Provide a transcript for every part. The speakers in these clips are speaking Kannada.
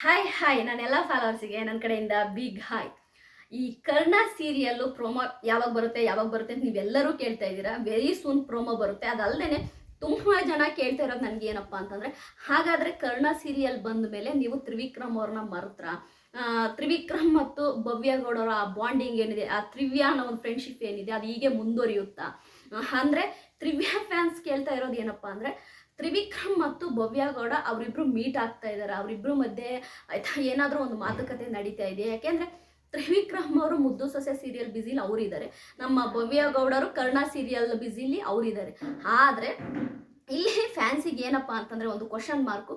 ಹಾಯ್ ಹಾಯ್ ನಾನೆಲ್ಲ ಫಾಲೋವರ್ಸಿಗೆ ನನ್ನ ಕಡೆಯಿಂದ ಬಿಗ್ ಹಾಯ್ ಈ ಕರ್ಣ ಸೀರಿಯಲ್ಲು ಪ್ರೋಮೋ ಯಾವಾಗ ಬರುತ್ತೆ ಯಾವಾಗ ಬರುತ್ತೆ ಅಂತ ನೀವೆಲ್ಲರೂ ಕೇಳ್ತಾ ಇದ್ದೀರಾ. ವೆರಿ ಸೂನ್ ಪ್ರೋಮೋ ಬರುತ್ತೆ. ಅದಲ್ಲದೆ ತುಂಬ ಜನ ಕೇಳ್ತಾ ಇರೋದು ನನಗೆ ಏನಪ್ಪ ಅಂತಂದರೆ, ಹಾಗಾದರೆ ಕರ್ಣ ಸೀರಿಯಲ್ ಬಂದ ಮೇಲೆ ನೀವು ತ್ರಿವಿಕ್ರಮ್ ಅವ್ರನ್ನ ಮರುತ್ರ ತ್ರಿವಿಕ್ರಮ್ ಮತ್ತು ಭವ್ಯ ಗೌಡರ ಆ ಬಾಂಡಿಂಗ್ ಏನಿದೆ? ಆ ತ್ರಿವ್ಯ ಅನ್ನೋ ಒಂದು ಫ್ರೆಂಡ್ಶಿಪ್ ಏನಿದೆ? ಅದು ಹೀಗೆ ಮುಂದುವರಿಯುತ್ತಾ? ಅಂದ್ರೆ ತ್ರಿವ್ಯ ಫ್ಯಾನ್ಸ್ ಕೇಳ್ತಾ ಇರೋದು ಏನಪ್ಪ ಅಂದರೆ ತ್ರಿವಿಕ್ರಮ್ ಮತ್ತು ಭವ್ಯಗೌಡ ಅವರಿಬ್ರು ಮೀಟ್ ಆಗ್ತಾ ಇದ್ದಾರೆ ಅವರಿಬ್ರು ಮಧ್ಯೆ ಆಯ್ತಾ ಏನಾದರೂ ಒಂದು ಮಾತುಕತೆ ನಡೀತಾ ಇದೆ. ಯಾಕೆಂದ್ರೆ ತ್ರಿವಿಕ್ರಮ್ ಅವರು ಮುದ್ದು ಸೊಸೆ ಸೀರಿಯಲ್ ಬ್ಯುಸಿಲಿ ಅವರಿದ್ದಾರೆ ನಮ್ಮ ಭವ್ಯ ಗೌಡರು ಕರ್ಣ ಸೀರಿಯಲ್ ಬ್ಯುಸಿಲಿ ಅವರಿದ್ದಾರೆ ಆದರೆ ಇಲ್ಲಿ ಫ್ಯಾನ್ಸಿಗೆ ಏನಪ್ಪ ಅಂತಂದ್ರೆ ಒಂದು ಕ್ವಶನ್ ಮಾರ್ಕು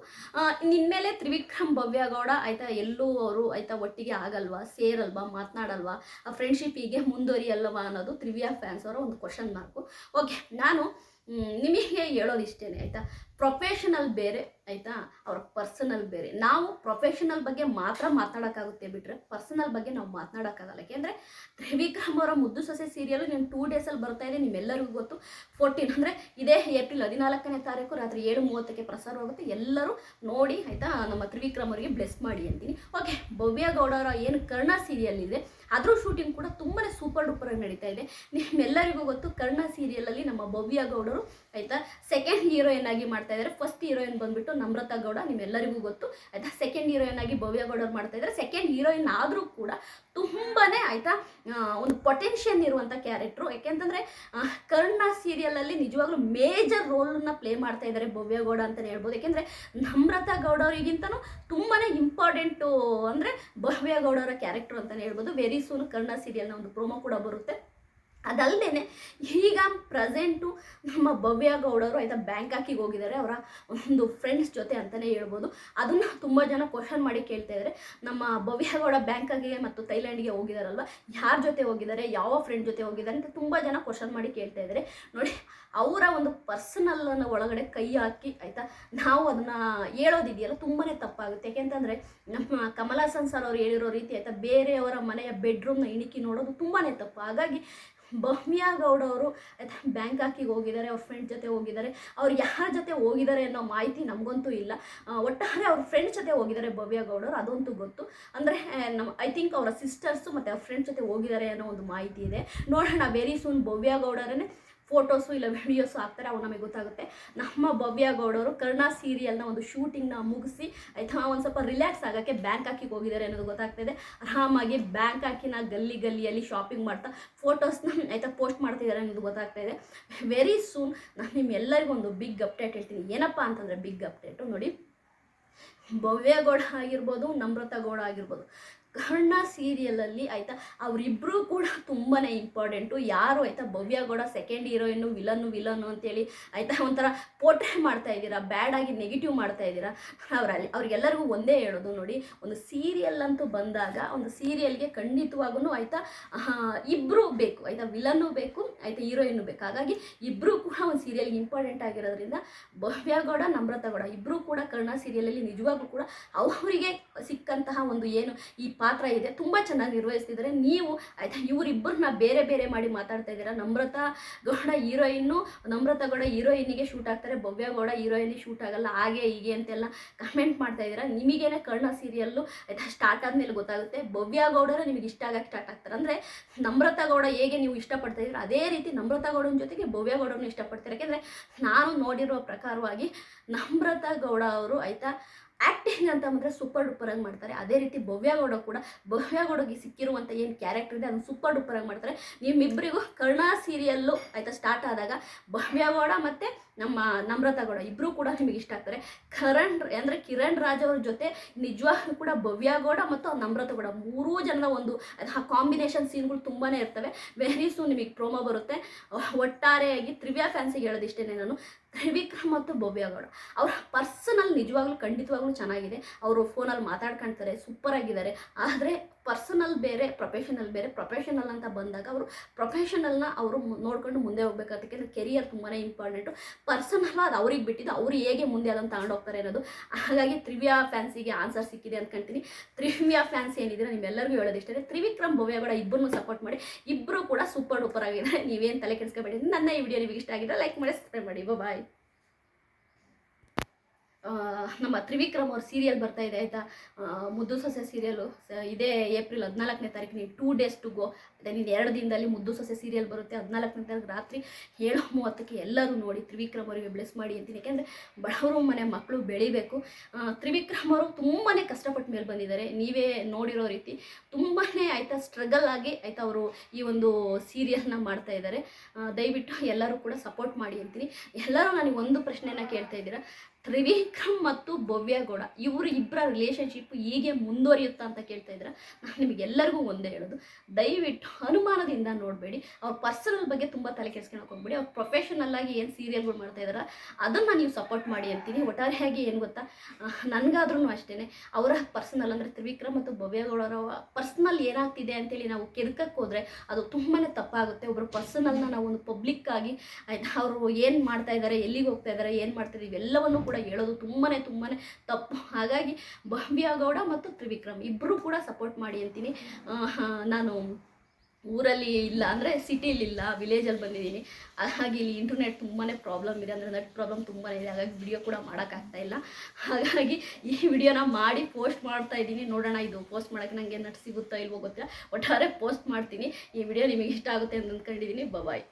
ನಿನ್ಮೇಲೆ ತ್ರಿವಿಕ್ರಮ್ ಭವ್ಯ ಗೌಡ ಆಯ್ತಾ ಎಲ್ಲೂ ಅವರು ಆಯ್ತಾ ಒಟ್ಟಿಗೆ ಆಗಲ್ವಾ? ಸೇರಲ್ವಾ? ಮಾತನಾಡಲ್ವಾ? ಆ ಫ್ರೆಂಡ್ಶಿಪ್ ಹೀಗೆ ಮುಂದುವರಿಯಲ್ವಾ ಅನ್ನೋದು ತ್ರಿವಿಯಾ ಫ್ಯಾನ್ಸ್ ಅವರ ಒಂದು ಕ್ವಶನ್ ಮಾರ್ಕು ಓಕೆ ನಾನು ನಿಮಗೆ ಹೇಳೋದು ಇಷ್ಟೇ ಆಯಿತಾ? ಪ್ರೊಫೆಷನಲ್ ಬೇರೆ, ಆಯಿತಾ? ಅವ್ರ ಪರ್ಸನಲ್ ಬೇರೆ. ನಾವು ಪ್ರೊಫೆಷನಲ್ ಬಗ್ಗೆ ಮಾತ್ರ ಮಾತಾಡೋಕ್ಕಾಗುತ್ತೆ ಬಿಟ್ಟರೆ ಪರ್ಸನಲ್ ಬಗ್ಗೆ ನಾವು ಮಾತನಾಡೋಕ್ಕಾಗಲ್ಲ. ಯಾಕೆಂದರೆ ತ್ರಿವಿಕ್ರಮ್ ಅವರ ಮುದ್ದು ಸೊಸೆ ಸೀರಿಯಲ್ ನಿಮ್ಗೆ ಟೂ ಡೇಸಲ್ಲಿ ಬರ್ತಾ ಇದೆ, ನಿಮ್ಮೆಲ್ಲರಿಗೂ ಗೊತ್ತು. ಫೋರ್ಟೀನ್ ಅಂದರೆ ಇದೇ ಏಪ್ರಿಲ್ ಹದಿನಾಲ್ಕನೇ ತಾರೀಕು ರಾತ್ರಿ ಏಳು ಮೂವತ್ತಕ್ಕೆ ಪ್ರಸಾರವಾಗುತ್ತೆ ಎಲ್ಲರೂ ನೋಡಿ, ಆಯಿತಾ? ನಮ್ಮ ತ್ರಿವಿಕ್ರಮ್ ಅವರಿಗೆ ಬ್ಲೆಸ್ ಮಾಡಿ ಅಂತೀನಿ. ಓಕೆ ಭವ್ಯ ಗೌಡ ಅವರ ಏನು ಕರ್ಣ ಸೀರಿಯಲ್ ಇದೆ ಅದ್ರ ಶೂಟಿಂಗ್ ಕೂಡ ತುಂಬಾ ಸೂಪರ್ ಡೂಪರ್ ಆಗಿ ನಡೀತಾ ಇದೆ. ನಿಮ್ಮೆಲ್ಲರಿಗೂ ಗೊತ್ತು, ಕರ್ಣ ಸೀರಿಯಲಲ್ಲಿ ನಮ್ಮ ಭವ್ಯ ಗೌಡರು, ಆಯಿತಾ? ಸೆಕೆಂಡ್ ಹೀರೋಯಿನ್ ಆಗಿ ಮಾಡ್ತಾ ಇದ್ದಾರೆ ಫಸ್ಟ್ ಹೀರೋಯಿನ್ ಬಂದ್ಬಿಟ್ಟು ನಮ್ರತಾ ಗೌಡ, ನಿಮ್ಮೆಲ್ಲರಿಗೂ ಗೊತ್ತು. ಆಯ್ತಾ? ಸೆಕೆಂಡ್ ಹೀರೋಯಿನ್ ಆಗಿ ಭವ್ಯ ಅವ್ರು ಮಾಡ್ತಾ ಇದ್ದಾರೆ ಸೆಕೆಂಡ್ ಹೀರೋಯಿನ್ ಆದರೂ ಕೂಡ ತುಂಬಾನೇ ಆಯಿತಾ ಒಂದು ಪೊಟೆನ್ಷಿಯಲ್ ಇರುವಂಥ ಕ್ಯಾರೆಕ್ಟ್ರು ಯಾಕೆಂತಂದರೆ ಕರ್ಣ ಸೀರಿಯಲಲ್ಲಿ ನಿಜವಾಗ್ಲೂ ಮೇಜರ್ ರೋಲನ್ನ ಪ್ಲೇ ಮಾಡ್ತಾ ಇದ್ದಾರೆ ಭವ್ಯ ಗೌಡ ಅಂತಲೇ ಹೇಳ್ಬೋದು. ಯಾಕೆಂದರೆ, ನಮ್ರತಾ ಗೌಡ ಅವರಿಗಿಂತನೂ ತುಂಬಾ ಇಂಪಾರ್ಟೆಂಟು ಅಂದರೆ ಭವ್ಯ ಗೌಡ ಅವರ ಕ್ಯಾರೆಕ್ಟ್ರು ಅಂತಲೇ ಹೇಳ್ಬೋದು. ವೆರಿ ಸೂನ್ ಕರ್ಣ ಸೀರಿಯಲ್ನ ಒಂದು ಪ್ರೋಮೋ ಕೂಡ ಬರುತ್ತೆ. ಅದಲ್ಲದೆ ಈಗ ಪ್ರೆಸೆಂಟು ನಮ್ಮ ಭವ್ಯ ಗೌಡರು ಆಯಿತಾ ಬ್ಯಾಂಕಾಕಿಗೆ ಹೋಗಿದ್ದಾರೆ. ಅವರ ಒಂದು ಫ್ರೆಂಡ್ಸ್ ಜೊತೆ ಅಂತಲೇ ಹೇಳ್ಬೋದು. ಅದನ್ನು ತುಂಬ ಜನ ಕ್ವಶನ್ ಮಾಡಿ ಕೇಳ್ತಾ ಇದ್ದಾರೆ ನಮ್ಮ ಭವ್ಯ ಗೌಡ ಬ್ಯಾಂಕಾಕಿಗೆ ಮತ್ತು ಥೈಲ್ಯಾಂಡ್ಗೆ ಹೋಗಿದಾರಲ್ವ? ಯಾರ ಜೊತೆ ಹೋಗಿದ್ದಾರೆ? ಯಾವ ಫ್ರೆಂಡ್ ಜೊತೆ ಹೋಗಿದ್ದಾರೆ ಅಂತ ತುಂಬ ಜನ ಕ್ವಶನ್ ಮಾಡಿ ಕೇಳ್ತಾ ಇದ್ದಾರೆ ನೋಡಿ, ಅವರ ಒಂದು ಪರ್ಸನಲ್ಲನ್ನು ಒಳಗಡೆ ಕೈ ಹಾಕಿ ಆಯಿತಾ ನಾವು ಅದನ್ನು ಹೇಳೋದಿದೆಯಲ್ಲ ತುಂಬಾ ತಪ್ಪಾಗುತ್ತೆ. ಯಾಕೆಂತಂದರೆ ನಮ್ಮ ಕಮಲ್ ಹಾಸನ್ ಸರ್ ಅವರು ಹೇಳಿರೋ ರೀತಿ ಆಯಿತಾ ಬೇರೆಯವರ ಮನೆಯ ಬೆಡ್ರೂಮ್ನ ಇಣಿಕಿ ನೋಡೋದು ತುಂಬಾ ತಪ್ಪು. ಹಾಗಾಗಿ ಭವ್ಯ ಗೌಡ ಅವರು ಆಯ್ತಾ ಬ್ಯಾಂಕಾಕಿಗೆ ಹೋಗಿದ್ದಾರೆ ಅವ್ರ ಫ್ರೆಂಡ್ ಜೊತೆ ಹೋಗಿದ್ದಾರೆ ಅವ್ರು ಯಾರ ಜೊತೆ ಹೋಗಿದ್ದಾರೆ ಅನ್ನೋ ಮಾಹಿತಿ ನಮಗಂತೂ ಇಲ್ಲ. ಒಟ್ಟಾರೆ ಅವ್ರ ಫ್ರೆಂಡ್ ಜೊತೆ ಹೋಗಿದ್ದಾರೆ ಭವ್ಯ ಗೌಡರು ಅದಂತೂ ಗೊತ್ತು. ಅಂದರೆ ನಮ್ಮ ಐ ಥಿಂಕ್ ಅವರ ಸಿಸ್ಟರ್ಸು ಮತ್ತು ಅವ್ರ ಫ್ರೆಂಡ್ ಜೊತೆ ಹೋಗಿದ್ದಾರೆ ಅನ್ನೋ ಒಂದು ಮಾಹಿತಿ ಇದೆ. ನೋಡೋಣ ವೆರಿ ಸೂನ್ ಭವ್ಯ ಗೌಡರೇ ಫೋಟೋಸು ಇಲ್ಲ ವಿಡಿಯೋಸು ಹಾಕ್ತಾರೆ ಅವು ನಮಗೆ ಗೊತ್ತಾಗುತ್ತೆ. ನಮ್ಮ ಭವ್ಯ ಗೌಡವರು ಕರ್ಣ ಸೀರಿಯಲ್ನ ಒಂದು ಶೂಟಿಂಗ್ನ ಮುಗಿಸಿ, ಆಯಿತಾ, ಒಂದು ಸ್ವಲ್ಪ ರಿಲ್ಯಾಕ್ಸ್ ಆಗೋಕ್ಕೆ ಬ್ಯಾಂಕಾಕಿಗೆ ಹೋಗಿದ್ದಾರೆ ಅನ್ನೋದು ಗೊತ್ತಾಗ್ತಾಯಿದೆ ಆರಾಮಾಗಿ ಬ್ಯಾಂಕ್ ಹಾಕಿನ ಗಲ್ಲಿ ಗಲ್ಲಿಯಲ್ಲಿ ಶಾಪಿಂಗ್ ಮಾಡ್ತಾ ಫೋಟೋಸ್ನ, ಆಯಿತಾ ಪೋಸ್ಟ್ ಮಾಡ್ತಿದ್ದಾರೆ ಅನ್ನೋದು ಗೊತ್ತಾಗ್ತಾ ಇದೆ. ವೆರಿ ಸೂನ್ ನಾನು ನಿಮ್ಮೆಲ್ಲರಿಗೂ ಒಂದು ಬಿಗ್ ಅಪ್ಡೇಟ್ ಹೇಳ್ತೀನಿ. ಏನಪ್ಪ ಅಂತಂದರೆ ಬಿಗ್ ಅಪ್ಡೇಟು ನೋಡಿ. ಭವ್ಯ ಗೌಡ ಆಗಿರ್ಬೋದು, ನಮ್ರತಾ ಗೌಡ ಆಗಿರ್ಬೋದು ಕರ್ಣ ಸೀರಿಯಲಲ್ಲಿ ಆಯಿತಾ ಅವರಿಬ್ಬರೂ ಕೂಡ ತುಂಬಾ ಇಂಪಾರ್ಟೆಂಟು ಯಾರು ಆಯಿತಾ, Bhavya Gowda second heroine villain villain ಅಂತೇಳಿ ಆಯಿತಾ ಒಂಥರ ಪೋಟ್ರೆ ಮಾಡ್ತಾ ಇದ್ದೀರಾ ಬ್ಯಾಡ್ ಆಗಿ ನೆಗೆಟಿವ್ ಮಾಡ್ತಾ ಇದ್ದೀರಾ? ಅವರಲ್ಲಿ, ಅವ್ರಿಗೆಲ್ಲರಿಗೂ ಒಂದೇ ಹೇಳೋದು ನೋಡಿ, ಒಂದು ಸೀರಿಯಲ್ ಅಂತೂ ಬಂದಾಗ, ಒಂದು ಸೀರಿಯಲ್ಗೆ ಖಂಡಿತವಾಗೂ ಆಯಿತಾ ಇಬ್ಬರು ಬೇಕು, ಆಯಿತಾ ವಿಲನ್ನು ಬೇಕು, ಆಯಿತಾ ಹೀರೋಯಿನ್ನು ಬೇಕು. ಹಾಗಾಗಿ ಇಬ್ಬರು ಕೂಡ ಒಂದು ಸೀರಿಯಲ್ಗೆ ಇಂಪಾರ್ಟೆಂಟ್ ಆಗಿರೋದ್ರಿಂದ ಭವ್ಯ ಗೌಡ, ನಮ್ರತಾ ಗೌಡ ಇಬ್ಬರು ಕೂಡ ಕರ್ಣ ಸೀರಿಯಲಲ್ಲಿ ನಿಜವಾಗ್ಲೂ ಕೂಡ ಅವರಿಗೆ ಸಿಕ್ಕಂತಹ ಒಂದು ಏನು ಈ ಪಾತ್ರ ಇದೆ, ತುಂಬ ಚೆನ್ನಾಗಿ ನಿರ್ವಹಿಸ್ತಿದ್ದಾರೆ. ನೀವು, ಆಯಿತಾ, ಇವರಿಬ್ಬರನ್ನ ಬೇರೆ ಬೇರೆ ಮಾಡಿ ಮಾತಾಡ್ತಾ ಇದ್ದೀರಾ? ನಮ್ರತಾ ಗೌಡ ಹೀರೋಯಿನ್ನು, ನಮ್ರತಾ ಗೌಡ ಹೀರೋಯಿನಿಗೆ ಶೂಟ್ ಆಗ್ತಾರೆ, ಭವ್ಯ ಗೌಡ ಹೀರೋಯಿನಿಗೆ ಶೂಟ್ ಆಗಲ್ಲ, ಹಾಗೆ ಹೀಗೆ ಅಂತೆಲ್ಲ ಕಮೆಂಟ್ ಮಾಡ್ತಾ ಇದ್ದೀರಾ? ನಿಮಗೇನೆ ಕರ್ಣ ಸೀರಿಯಲ್ಲು ಆಯಿತಾ ಸ್ಟಾರ್ಟ್ ಆದಮೇಲೆ ಗೊತ್ತಾಗುತ್ತೆ. ಭವ್ಯ ಗೌಡರು ನಿಮಗೆ ಇಷ್ಟ ಆಗಕ್ಕೆ ಸ್ಟಾರ್ಟ್ ಆಗ್ತಾರೆ. ಅಂದರೆ ನಮ್ರತಾ ಗೌಡ ಹೇಗೆ ನೀವು ಇಷ್ಟಪಡ್ತಾ ಇದ್ದೀರಾ? ಅದೇ ರೀತಿ ನಮ್ರತಾ ಗೌಡನ ಜೊತೆಗೆ ಭವ್ಯ ಗೌಡರನ್ನು ಇಷ್ಟಪಡ್ತಾರೆ? ಯಾಕೆಂದರೆ ನಾನು ನೋಡಿರೋ ಪ್ರಕಾರವಾಗಿ ನಮ್ರತಾ ಗೌಡ ಅವರು, ಆಯಿತಾ ಆ್ಯಕ್ಟಿಂಗ್ ಅಂತ ಅಂದರೆ ಸೂಪರ್ ಡೂಪರ್ ಆಗಿ ಮಾಡ್ತಾರೆ. ಅದೇ ರೀತಿ ಭವ್ಯಗೌಡ ಕೂಡ ಭವ್ಯಗೌಡಗೆ ಸಿಕ್ಕಿರುವಂಥ ಏನು ಕ್ಯಾರೆಕ್ಟರ್ ಇದೆ ಅದನ್ನು ಸೂಪರ್ ಡೂಪರ್ ಆಗಿ ಮಾಡ್ತಾರೆ. ನಿಮ್ಮಿಬ್ಬರಿಗೂ ಕರ್ಣ ಸೀರಿಯಲ್ಲು ಆಯಿತಾ ಸ್ಟಾರ್ಟ್ ಆದಾಗ ಭವ್ಯಗೌಡ ಮತ್ತು ನಮ್ಮ ನಮ್ರತಾ ಗೌಡ ಇಬ್ಬರೂ ಕೂಡ ನಿಮಗೆ ಇಷ್ಟ ಆಗ್ತಾರೆ. ಕರಣ್ ಅಂದರೆ ಕಿರಣ್ ರಾಜ್ ಅವ್ರ ಜೊತೆ ನಿಜವಾಗ್ಲೂ ಕೂಡ ಭವ್ಯಗೌಡ ಮತ್ತು ನಮ್ರತಾ ಗೌಡ ಮೂರೂ ಜನದ ಒಂದು ಆ ಕಾಂಬಿನೇಷನ್ ಸೀನ್ಗಳು ತುಂಬಾ ಇರ್ತವೆ. ವೆರಿ ಸೂನ್ ನಿಮಗೆ ಪ್ರೋಮೋ ಬರುತ್ತೆ. ಒಟ್ಟಾರೆಯಾಗಿ ತ್ರಿವ್ಯಾ ಫ್ಯಾನ್ಸಿಗೆ ಹೇಳೋದಿಷ್ಟೇ ನಾನು. ತ್ರಿವಿಕ್ರಮ್ ಮತ್ತು ಭವ್ಯಗೌಡ ಅವರ ಪರ್ಸನಲ್ ನಿಜವಾಗ್ಲೂ ಖಂಡಿತವಾಗ್ಲೂ ಚೆನ್ನಾಗಿದೆ. ಅವರು ಫೋನಲ್ಲಿ ಮಾತಾಡ್ಕೊಳ್ತಾರೆ ಸೂಪರ್ ಆಗಿದ್ದಾರೆ ಆದರೆ ಪರ್ಸನಲ್ ಬೇರೆ, ಪ್ರೊಫೆಷನಲ್ ಬೇರೆ, ಪ್ರೊಫೆಷನಲ್ ಅಂತ ಬಂದಾಗ ಅವರು ಪ್ರೊಫೆಷನಲ್ನ ಅವರು ನೋಡ್ಕೊಂಡು ಮುಂದೆ ಹೋಗ್ಬೇಕಾಗುತ್ತೆ ಯಾಕೆಂದರೆ ಕೆರಿಯರ್ ತುಂಬಾ ಇಂಪಾರ್ಟೆಂಟು. ಪರ್ಸನಲ್ ಅದು ಅವ್ರಿಗೆ ಬಿಟ್ಟಿದ್ದು, ಅವರು ಹೇಗೆ ಮುಂದೆ ಅದನ್ನು ತಗೊಂಡು ಹೋಗ್ತಾರೆ ಅನ್ನೋದು. ಹಾಗಾಗಿ ತ್ರಿವ್ಯಾ ಫ್ಯಾನ್ಸಿಗೆ ಆನ್ಸರ್ ಸಿಕ್ಕಿದೆ ಅಂದ್ಕೊಂತೀನಿ ತ್ರಿವ್ಯಾ ಫ್ಯಾನ್ಸ್ ಏನಿದ್ರೆ ನಿಮ್ಮೆಲ್ಲರಿಗೂ ಹೇಳೋದಿಷ್ಟೇ ತ್ರಿವಿಕ್ರಮ್ ಭವ್ಯ ಕೂಡ ಇಬ್ಬರನ್ನು ಸಪೋರ್ಟ್ ಮಾಡಿ ಇಬ್ಬರು ಕೂಡ ಸೂಪರ್ ಡೂಪರ್ ಆಗಿದ್ದಾರೆ. ನೀವೇನು ತಲೆ ಕೆಡಿಸ್ಕೊಬೇಡಿ. ನನ್ನ ಈ ವಿಡಿಯೋ ನಿಮಗೆ ಇಷ್ಟ ಆಗಿದ್ರೆ ಲೈಕ್ ಮಾಡಿ ಸಬ್ಸ್ಕ್ರೈಬ್ ಮಾಡಿ. ಬಾಯ್ ನಮ್ಮ ತ್ರಿವಿಕ್ರಮ್ ಅವ್ರ ಸೀರಿಯಲ್ ಬರ್ತಾ ಇದೆ, ಆಯಿತಾ? ಮುದ್ದು ಸೊಸೆ ಸೀರಿಯಲು ಇದೇ ಏಪ್ರಿಲ್ ಹದಿನಾಲ್ಕನೇ ತಾರೀಕು ನೀವು two days to go then ಇನ್ನು ಎರಡು ದಿನದಲ್ಲಿ ಮುದ್ದು ಸೊಸೆ ಸೀರಿಯಲ್ ಬರುತ್ತೆ, ಹದಿನಾಲ್ಕನೇ ತಾರೀಕು ರಾತ್ರಿ ಏಳು ಮೂವತ್ತಕ್ಕೆ ಎಲ್ಲರೂ ನೋಡಿ ತ್ರಿವಿಕ್ರಮ್ ಅವರಿಗೆ ಬ್ಲೆಸ್ ಮಾಡಿ ಅಂತೀನಿ. ಯಾಕೆಂದರೆ ಬಡವರು ಮನೆ ಮಕ್ಕಳು ಬೆಳಿಬೇಕು. ತ್ರಿವಿಕ್ರಮ್ ಅವರು ತುಂಬಾ ಕಷ್ಟಪಟ್ಟು ಮೇಲೆ ಬಂದಿದ್ದಾರೆ. ನೀವೇ ನೋಡಿರೋ ರೀತಿ ತುಂಬಾ ಆಯಿತಾ ಸ್ಟ್ರಗಲ್ ಆಗಿ ಆಯಿತಾ ಅವರು ಈ ಒಂದು ಸೀರಿಯಲ್ನ ಮಾಡ್ತಾ ಇದ್ದಾರೆ. ದಯವಿಟ್ಟು ಎಲ್ಲರೂ ಕೂಡ ಸಪೋರ್ಟ್ ಮಾಡಿ ಅಂತೀನಿ. ಎಲ್ಲರೂ ನನಗೆ ಒಂದು ಪ್ರಶ್ನೆನ ಕೇಳ್ತಾ ಇದ್ದೀರಾ? ತ್ರಿವಿಕ್ರಮ್ ಮತ್ತು ಭವ್ಯಗೌಡ, ಇವರು ಇಬ್ಬರ ರಿಲೇಷನ್ಶಿಪ್ ಹೀಗೆ ಮುಂದುವರಿಯುತ್ತಾ ಅಂತ ಕೇಳ್ತಾ ಇದ್ರೆ ನಾನು ನಿಮಗೆಲ್ಲರಿಗೂ ಒಂದೇ ಹೇಳೋದು. ದಯವಿಟ್ಟು ಅನುಮಾನದಿಂದ ನೋಡಬೇಡಿ. ಅವ್ರ ಪರ್ಸನಲ್ ಬಗ್ಗೆ ತುಂಬ ತಲೆ ಕೆಡ್ಸ್ಕೊಳಕ್ಕೆ ಹೋಗ್ಬೇಡಿ. ಅವ್ರು ಪ್ರೊಫೆಷನಲ್ ಆಗಿ ಏನು ಸೀರಿಯಲ್ಗಳು ಮಾಡ್ತಾ ಇದಾರೆ ಅದನ್ನು ನೀವು ಸಪೋರ್ಟ್ ಮಾಡಿ ಅಂತೀನಿ. ಒಟ್ಟಾರೆಯಾಗಿ ಏನು ಗೊತ್ತಾ? ನನಗಾದ್ರೂ ಅಷ್ಟೇ ಅವರ ಪರ್ಸನಲ್ ಅಂದರೆ ತ್ರಿವಿಕ್ರಮ್ ಮತ್ತು ಭವ್ಯಗೌಡರ ಪರ್ಸನಲ್ ಏನಾಗ್ತಿದೆ ಅಂತೇಳಿ ನಾವು ಕೆದಕಕ್ಕೆ ಹೋದರೆ ಅದು ತುಂಬಾ ತಪ್ಪಾಗುತ್ತೆ. ಒಬ್ಬರು ಪರ್ಸನಲ್ನ ನಾವು ಒಂದು ಪಬ್ಲಿಕ್ ಆಗಿ ಅವರು ಏನು ಮಾಡ್ತಾ ಇದ್ದಾರೆ ಎಲ್ಲಿಗೆ ಹೋಗ್ತಾ ಇದ್ದಾರೆ ಏನು ಮಾಡ್ತಾರೆ ಇವೆಲ್ಲವನ್ನು ಕೂಡ ಹೇಳೋದು ತುಂಬಾ ತುಂಬಾ ತಪ್ಪು. ಹಾಗಾಗಿ ಗೌಡ ಮತ್ತು ತ್ರಿವಿಕ್ರಮ್ ಇಬ್ಬರು ಕೂಡ ಸಪೋರ್ಟ್ ಮಾಡಿ ಅಂತೀನಿ. ನಾನು ಊರಲ್ಲಿ ಇಲ್ಲ ಅಂದರೆ ಸಿಟಿಲಿ ಇಲ್ಲ ವಿಲೇಜಲ್ಲಿ ಬಂದಿದ್ದೀನಿ. ಹಾಗಾಗಿ ಇಲ್ಲಿ ಇಂಟರ್ನೆಟ್ ತುಂಬಾ ಪ್ರಾಬ್ಲಮ್ ಇದೆ ಅಂದರೆ ನೆಟ್ ಪ್ರಾಬ್ಲಮ್ ತುಂಬಾ ಇದೆ. ಹಾಗಾಗಿ ವಿಡಿಯೋ ಕೂಡ ಮಾಡೋಕ್ಕಾಗ್ತಾ ಇಲ್ಲ. ಹಾಗಾಗಿ ಈ ವಿಡಿಯೋನ ಮಾಡಿ ಪೋಸ್ಟ್ ಮಾಡ್ತಾ ಇದ್ದೀನಿ. ನೋಡೋಣ, ಇದು ಪೋಸ್ಟ್ ಮಾಡೋಕ್ಕೆ ನನಗೆ ನೆಟ್ ಸಿಗುತ್ತೋ ಇಲ್ವೋ ಗೊತ್ತಿಲ್ಲ. ಒಟ್ಟಾರೆ ಪೋಸ್ಟ್ ಮಾಡ್ತೀನಿ. ಈ ವಿಡಿಯೋ ನಿಮಗೆ ಇಷ್ಟ ಆಗುತ್ತೆ ಅಂತ ಅಂದ್ಕೊಂಡಿದ್ದೀನಿ. ಬಾಯ್